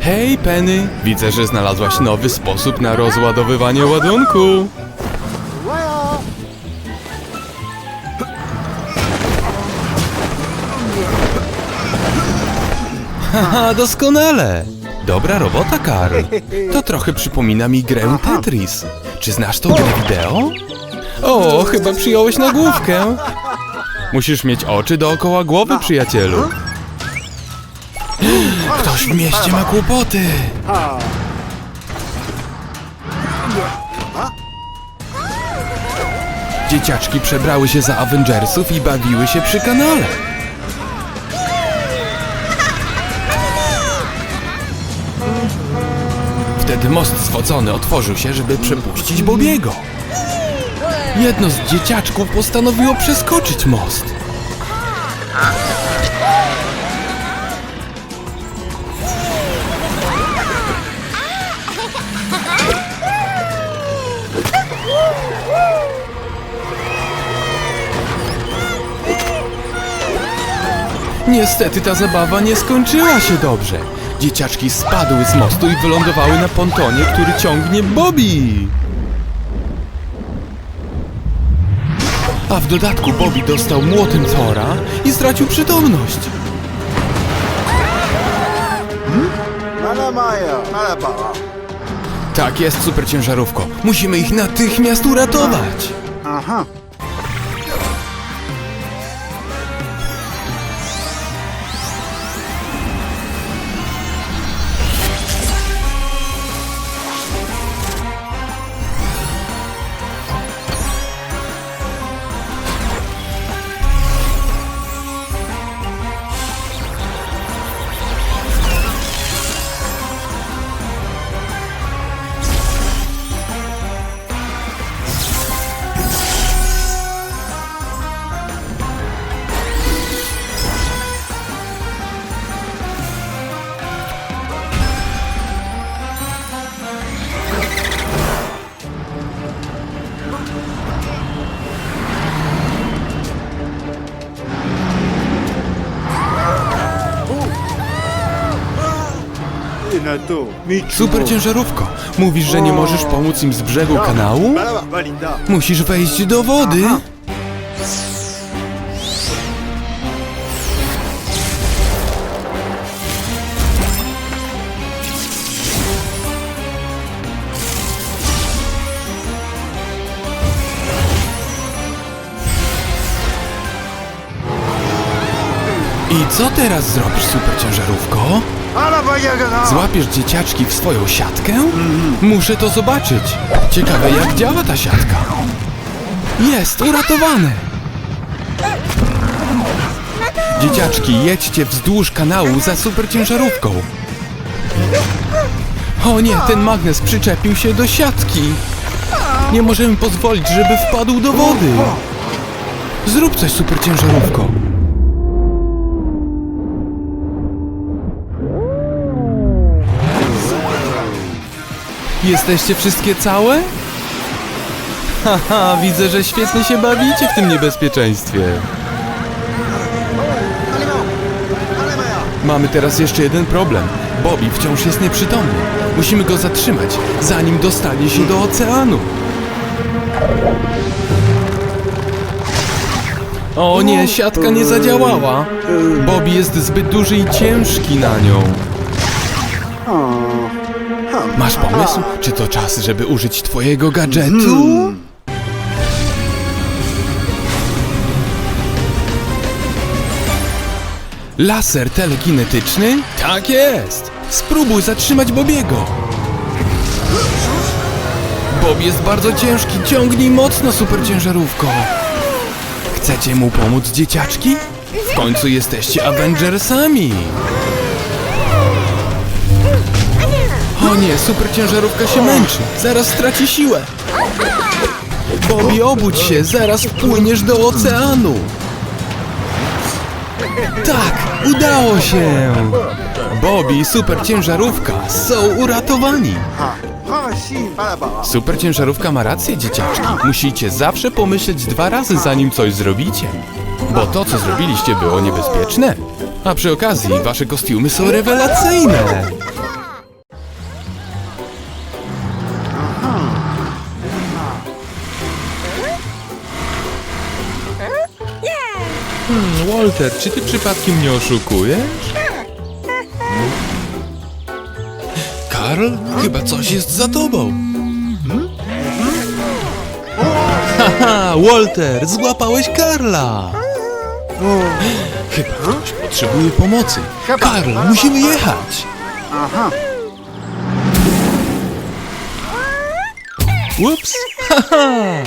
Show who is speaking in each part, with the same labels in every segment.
Speaker 1: Hej, Penny! Widzę, że znalazłaś nowy sposób na rozładowywanie ładunku. Haha, doskonale! Dobra robota, Karl. To trochę przypomina mi grę Tetris. Czy znasz tą grę wideo? O, chyba przyjąłeś nagłówkę. Musisz mieć oczy dookoła głowy, przyjacielu. Ktoś w mieście ma kłopoty. Dzieciaczki przebrały się za Avengersów i bawiły się przy kanale. Wtedy most zwocony otworzył się, żeby przepuścić Bobiego. Jedno z dzieciaczków postanowiło przeskoczyć most. Niestety ta zabawa nie skończyła się dobrze. Dzieciaczki spadły z mostu i wylądowały na pontonie, który ciągnie Bobby. A w dodatku Bobby dostał młotem Thora i stracił przytomność.
Speaker 2: Mana Maja, ale bała.
Speaker 1: Tak jest, superciężarówko. Musimy ich natychmiast uratować.
Speaker 2: Aha. Na tu. Michu.
Speaker 1: Superciężarówko, mówisz, że nie możesz pomóc im z brzegu kanału?
Speaker 2: Balinda.
Speaker 1: Musisz wejść do wody. I co teraz zrobisz,
Speaker 2: baja gana.
Speaker 1: Złapiesz dzieciaczki w swoją siatkę? Muszę to zobaczyć. Ciekawe, jak działa ta siatka. Jest, uratowane. Dzieciaczki, jedźcie wzdłuż kanału za superciężarówką. O nie, ten magnes przyczepił się do siatki. Nie możemy pozwolić, żeby wpadł do wody. Zrób coś, superciężarówko. Jesteście wszystkie całe? Haha, widzę, że świetnie się bawicie w tym niebezpieczeństwie. Mamy teraz jeszcze jeden problem. Bobby wciąż jest nieprzytomny. Musimy go zatrzymać, zanim dostanie się do oceanu. O nie, siatka nie zadziałała. Bobby jest zbyt duży i ciężki na nią. Masz pomysł? Czy to czas, żeby użyć twojego gadżetu? Laser telekinetyczny? Tak jest! Spróbuj zatrzymać Bobiego! Bob jest bardzo ciężki, ciągnij mocno, superciężarówko! Chcecie mu pomóc, dzieciaczki? W końcu jesteście Avengersami! O nie, superciężarówka się męczy. Zaraz straci siłę. Bobby, obudź się, zaraz wpłyniesz do oceanu. Tak, udało się. Bobby i super ciężarówka są uratowani. Super ciężarówka ma rację, dzieciaczki. Musicie zawsze pomyśleć dwa razy, zanim coś zrobicie. Bo to, co zrobiliście, było niebezpieczne. A przy okazji, wasze kostiumy są rewelacyjne. Hmm, Walter, czy ty przypadkiem mnie oszukujesz? Karl, chyba coś jest za tobą. Haha, Walter, złapałeś Karla. Chyba ktoś potrzebuje pomocy. Karl, musimy jechać.
Speaker 2: Aha.
Speaker 1: Ups. Haha.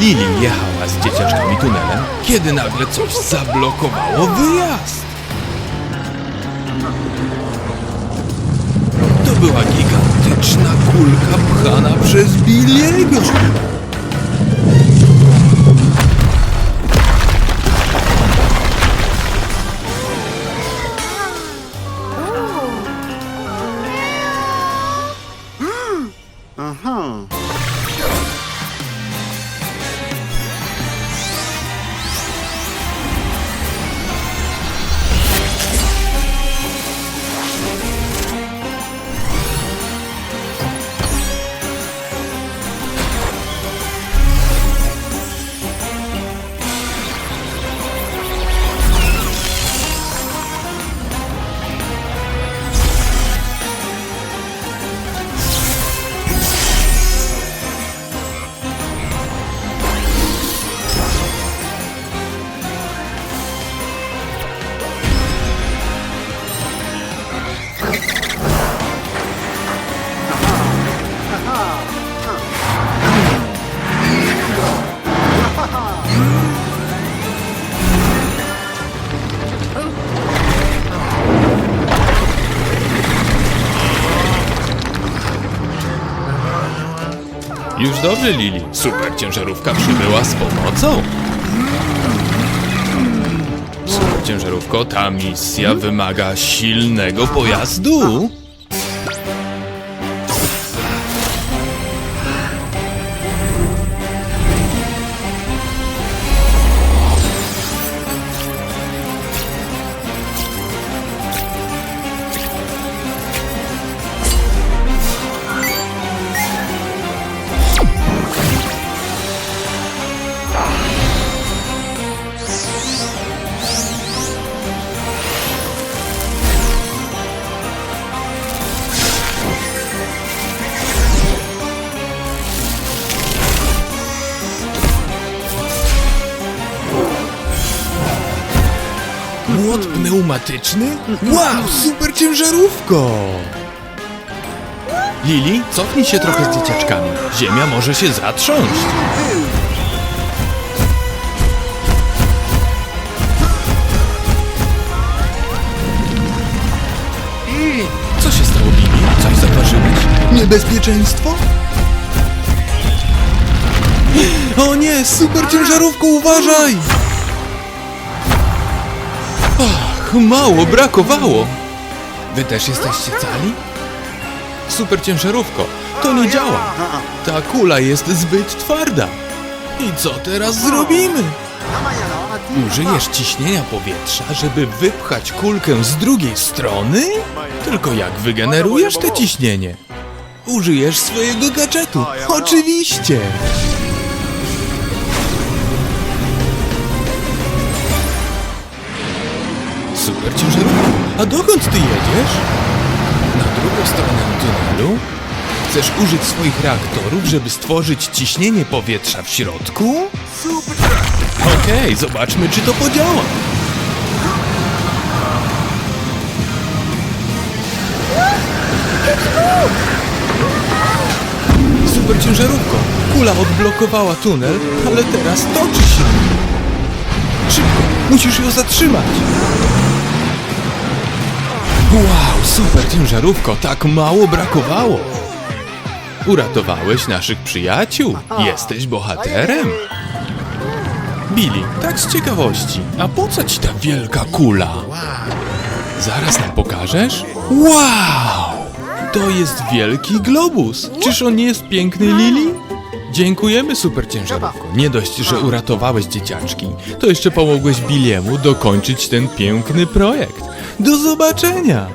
Speaker 1: Lili jechała z dzieciaczkami tunelem, kiedy nagle coś zablokowało wyjazd. To była gigantyczna kulka pchana przez Billiego. Już dobrze, Lili. Super ciężarówka przybyła z pomocą. Super ciężarówko, ta misja wymaga silnego pojazdu. Młot pneumatyczny? Wow, super ciężarówko! Lili, cofnij się trochę z dzieciaczkami. Ziemia może się zatrząść. Co się stało, Lili? Coś zaparzyłeś? Niebezpieczeństwo? O nie, super ciężarówko, uważaj! Mało brakowało. Wy też jesteście cali? Super ciężarówko, to nie działa. Ta kula jest zbyt twarda. I co teraz zrobimy? Użyjesz ciśnienia powietrza, żeby wypchać kulkę z drugiej strony? Tylko jak wygenerujesz te ciśnienie? Użyjesz swojego gadżetu. Oczywiście. Super ciężarówka. A dokąd ty jedziesz? Na drugą stronę tunelu? Chcesz użyć swoich reaktorów, żeby stworzyć ciśnienie powietrza w środku? Okej, zobaczmy, czy to podziała. Super ciężarówko. Kula odblokowała tunel, ale teraz toczy się. Szybko, musisz ją zatrzymać. Wow, super ciężarówko, tak mało brakowało. Uratowałeś naszych przyjaciół. Jesteś bohaterem. Billy, tak z ciekawości, a po co ci ta wielka kula? Zaraz nam pokażesz? Wow! To jest wielki globus. Czyż on nie jest piękny, Lili? Dziękujemy, super ciężarówko. Nie dość, że uratowałeś dzieciaczki, to jeszcze pomogłeś Billiemu dokończyć ten piękny projekt. Do zobaczenia!